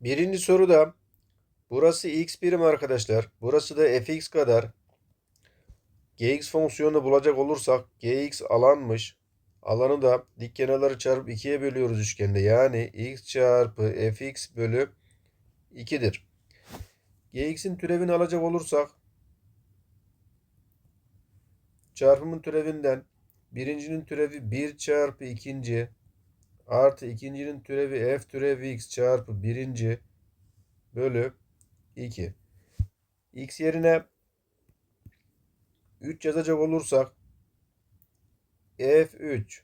Birinci soruda burası x birim arkadaşlar. Burası da fx kadar. gx fonksiyonunu bulacak olursak gx alanmış. Alanı da dik kenarları çarpıp 2'ye bölüyoruz üçgende. Yani x çarpı fx bölü 2'dir. gx'in türevini alacak olursak çarpımın türevinden birincinin türevi 1 çarpı ikinci artı ikincinin türevi f türevi x çarpı birinci bölü 2. x yerine 3 yazacak olursak f3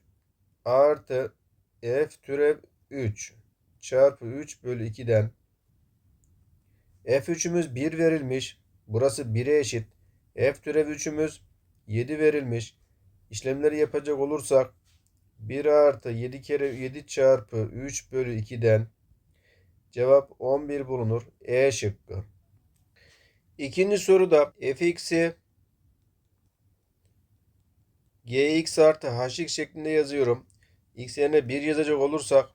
artı f türev 3 çarpı 3 bölü 2'den f3'ümüz 1 verilmiş. Burası 1'e eşit. f türev 3'ümüz 7 verilmiş. İşlemleri yapacak olursak 1 artı 7 kere 7 çarpı 3 bölü 2'den cevap 11 bulunur. E şıkkı. İkinci soruda fx'i gx artı hx şeklinde yazıyorum. x yerine 1 yazacak olursak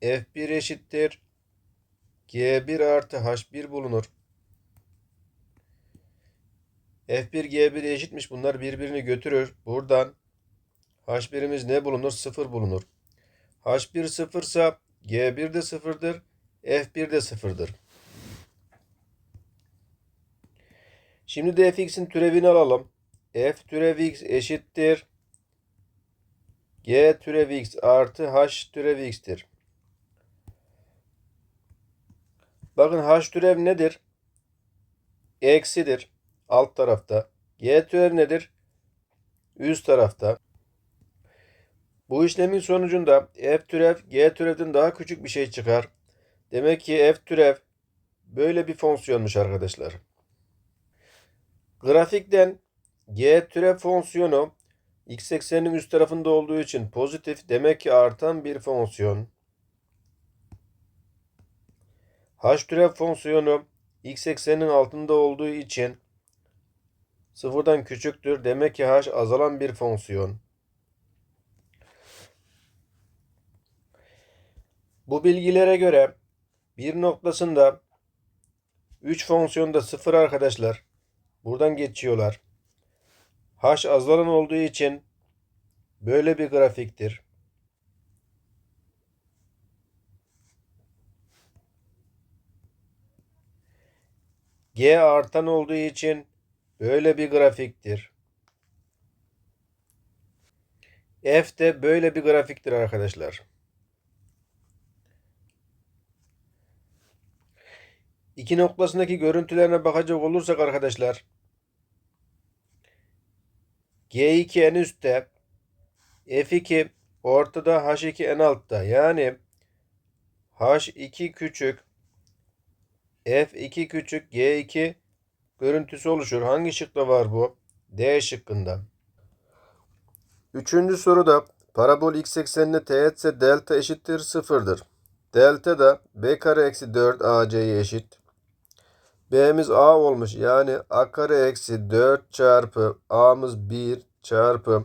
f1 eşittir g1 artı h1 bulunur. f1 g1 eşitmiş. Bunlar birbirini götürür. Buradan h1'imiz ne bulunur? 0 bulunur. h1 0 ise g1 de 0'dır. f1 de 0'dır. Şimdi de fx'in türevini alalım. f türev x eşittir. g türev x artı h türev x'tir. Bakın h türev nedir? Eksidir. Alt tarafta. G türev nedir? Üst tarafta. Bu işlemin sonucunda f türev g türevden daha küçük bir şey çıkar. Demek ki f türev böyle bir fonksiyonmuş arkadaşlar. Grafikten g türev fonksiyonu x ekseninin üst tarafında olduğu için pozitif demek ki artan bir fonksiyon. h türev fonksiyonu x ekseninin altında olduğu için sıfırdan küçüktür. Demek ki h azalan bir fonksiyon. Bu bilgilere göre bir noktasında 3 fonksiyonda sıfır arkadaşlar. Buradan geçiyorlar. H azalan olduğu için böyle bir grafiktir. G artan olduğu için böyle bir grafiktir. F de böyle bir grafiktir arkadaşlar. İki noktasındaki görüntülerine bakacak olursak arkadaşlar G2 en üstte F2 ortada H2 en altta yani H2 küçük F2 küçük G2 görüntüsü oluşur. Hangi şıkta var bu? D şıkkında. Üçüncü soruda parabol x eksenine teğet ise delta eşittir sıfırdır. Delta da b kare eksi 4 ac'ye eşit. B'miz A olmuş. Yani A kare eksi 4 çarpı A'mız 1 çarpı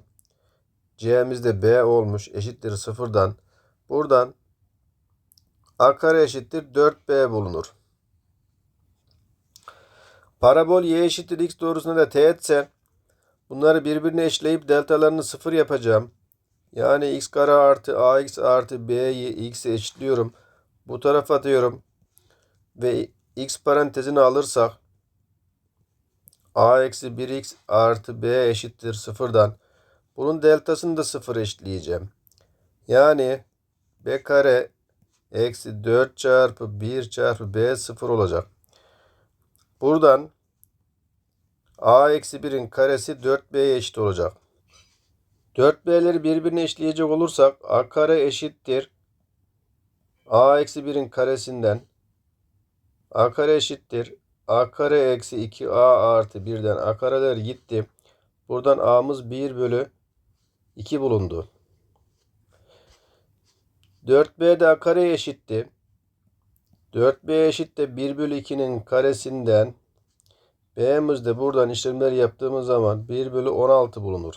C'miz de B olmuş. Eşittir sıfırdan. Buradan A kare eşittir 4B bulunur. Parabol y eşittir x doğrusuna da teğetse bunları birbirine eşleyip deltalarını sıfır yapacağım. Yani x kare artı ax artı b'yi x'e eşitliyorum. Bu tarafa atıyorum. Ve x parantezini alırsak a eksi 1x artı b eşittir sıfırdan. Bunun deltasını da sıfır eşitleyeceğim. Yani b kare eksi 4 çarpı 1 çarpı b sıfır olacak. Buradan a eksi 1'in karesi 4b'ye eşit olacak. 4b'leri birbirine eşleyecek olursak a kare eşittir. a eksi 1'in karesinden a kare eşittir. a kare eksi 2a artı 1'den a kareler gitti. Buradan a'mız 1 bölü 2 bulundu. 4b de a kare eşitti. 4b eşit de 1 bölü 2'nin karesinden b'miz de buradan işlemler yaptığımız zaman 1 bölü 16 bulunur.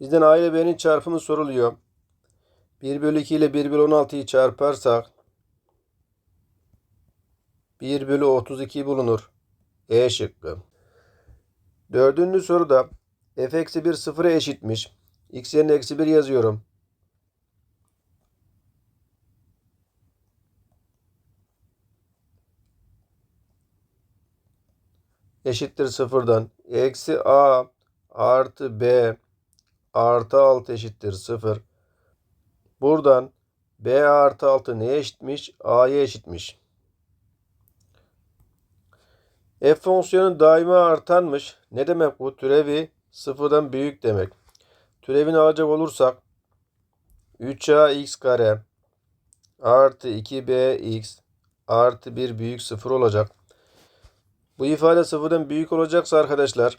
Bizden a ile b'nin çarpımı soruluyor. 1 bölü 2 ile 1 bölü 16'yı çarparsak 1 bölü 32 bulunur. E şıkkı. Dördüncü soruda f eksi 1 sıfıra eşitmiş. x yerine eksi 1 yazıyorum. Eşittir sıfırdan. Eksi a artı b artı 6 eşittir 0. Buradan b artı 6 neye eşitmiş? a'ya eşitmiş. F fonksiyonu daima artanmış. Ne demek bu? Türevi sıfırdan büyük demek. Türevini alacak olursak 3ax kare artı 2bx artı 1 büyük 0 olacak. Bu ifade sıfırdan büyük olacaksa arkadaşlar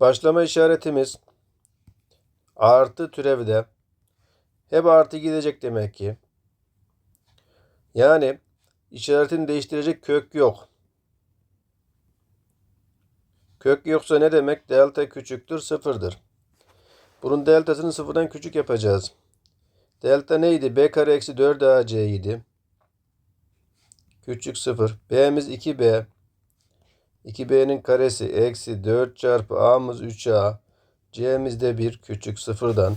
başlama işaretimiz artı türevde hep artı gidecek demek ki. Yani işaretini değiştirecek kök yok. Kök yoksa ne demek? Delta küçüktür sıfırdır. Bunun deltasını sıfırdan küçük yapacağız. Delta neydi? B kare eksi 4AC idi. Küçük sıfır. B'miz 2B. 2B'nin karesi eksi 4 çarpı A'mız 3A. C'miz de 1 küçük sıfırdan.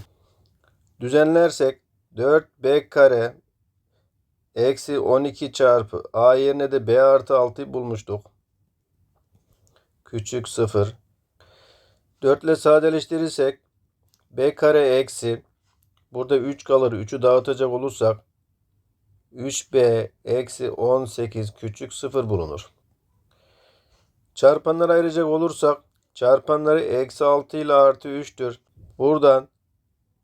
Düzenlersek 4B kare eksi 12 çarpı A yerine de B artı 6'yı bulmuştuk. Küçük 0. 4 ile sadeleştirirsek B kare eksi burada 3 kalır. 3'ü dağıtacak olursak 3B eksi 18 küçük 0 bulunur. Çarpanları ayıracak olursak çarpanları eksi 6 ile artı 3'tür. Buradan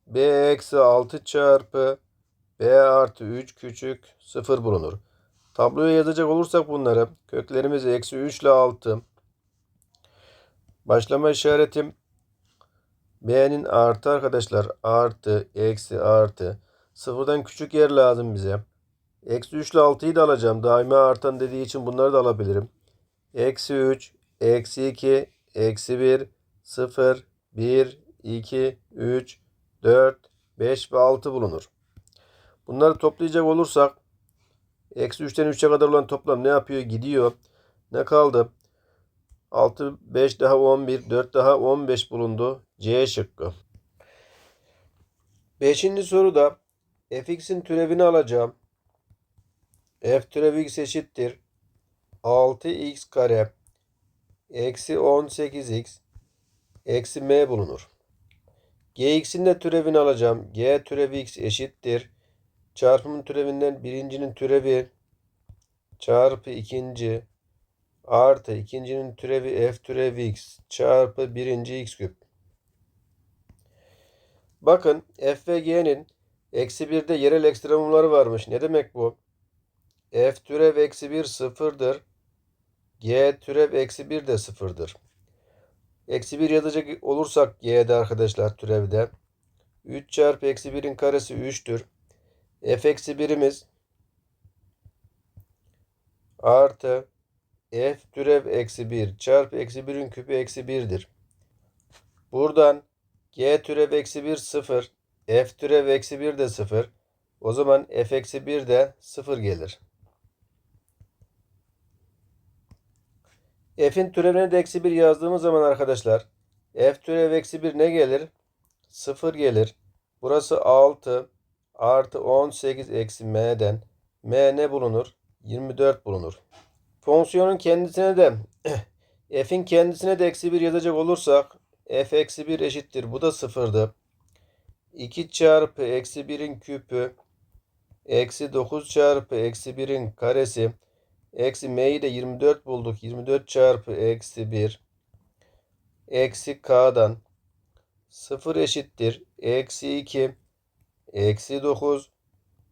B eksi 6 çarpı B artı 3 küçük 0 bulunur. Tabloya yazacak olursak bunları köklerimiz eksi 3 ile 6. Başlama işaretim B'nin artı arkadaşlar. Artı, eksi, artı. Sıfırdan küçük yer lazım bize. Eksi 3 ile 6'yı da alacağım. Daima artan dediği için bunları da alabilirim. Eksi 3, eksi 2, eksi 1, 0, 1, 2, 3, 4, 5 ve 6 bulunur. Bunları toplayacak olursak eksi 3'ten 3'e kadar olan toplam ne yapıyor? Gidiyor. Ne kaldı? 6, 5 daha 11, 4 daha 15 bulundu. C şıkkı. Beşinci soruda fx'in türevini alacağım. f türevi x eşittir. 6x kare eksi 18x eksi m bulunur. gx'in de türevini alacağım. g türevi x eşittir. Çarpımın türevinden birincinin türevi çarpı ikinci artı ikincinin türevi f türevi x çarpı birinci x küp. Bakın f ve g'nin eksi 1'de yerel ekstremumları varmış. Ne demek bu? f türev eksi 1 sıfırdır. g türev eksi 1 de sıfırdır. Eksi 1 yazacak olursak g'de arkadaşlar türevde. 3 çarpı eksi 1'in karesi 3'tür. F eksi 1'imiz artı f türev eksi 1 çarpı eksi 1'in küpü eksi 1'dir. Buradan g türev eksi 1 0. f türev eksi 1 de 0. O zaman f eksi 1 de 0 gelir. f'in türevine de eksi 1 yazdığımız zaman arkadaşlar f türev eksi 1 ne gelir? 0 gelir. Burası 6 artı 18 eksi m'den m ne bulunur? 24 bulunur. Fonksiyonun kendisine de f'in kendisine de eksi 1 yazacak olursak f eksi 1 eşittir. Bu da sıfırdı. 2 çarpı eksi 1'in küpü eksi 9 çarpı eksi 1'in karesi eksi m'yi de 24 bulduk. 24 çarpı eksi 1 eksi k'dan 0 eşittir. Eksi 2 eksi 9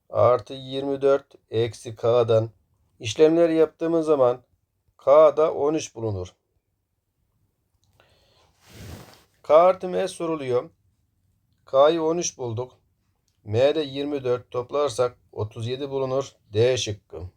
artı 24 eksi k'dan işlemleri yaptığımız zaman k'da 13 bulunur. K artı M soruluyor. K'yı 13 bulduk. M'de 24 toplarsak 37 bulunur. D şıkkı.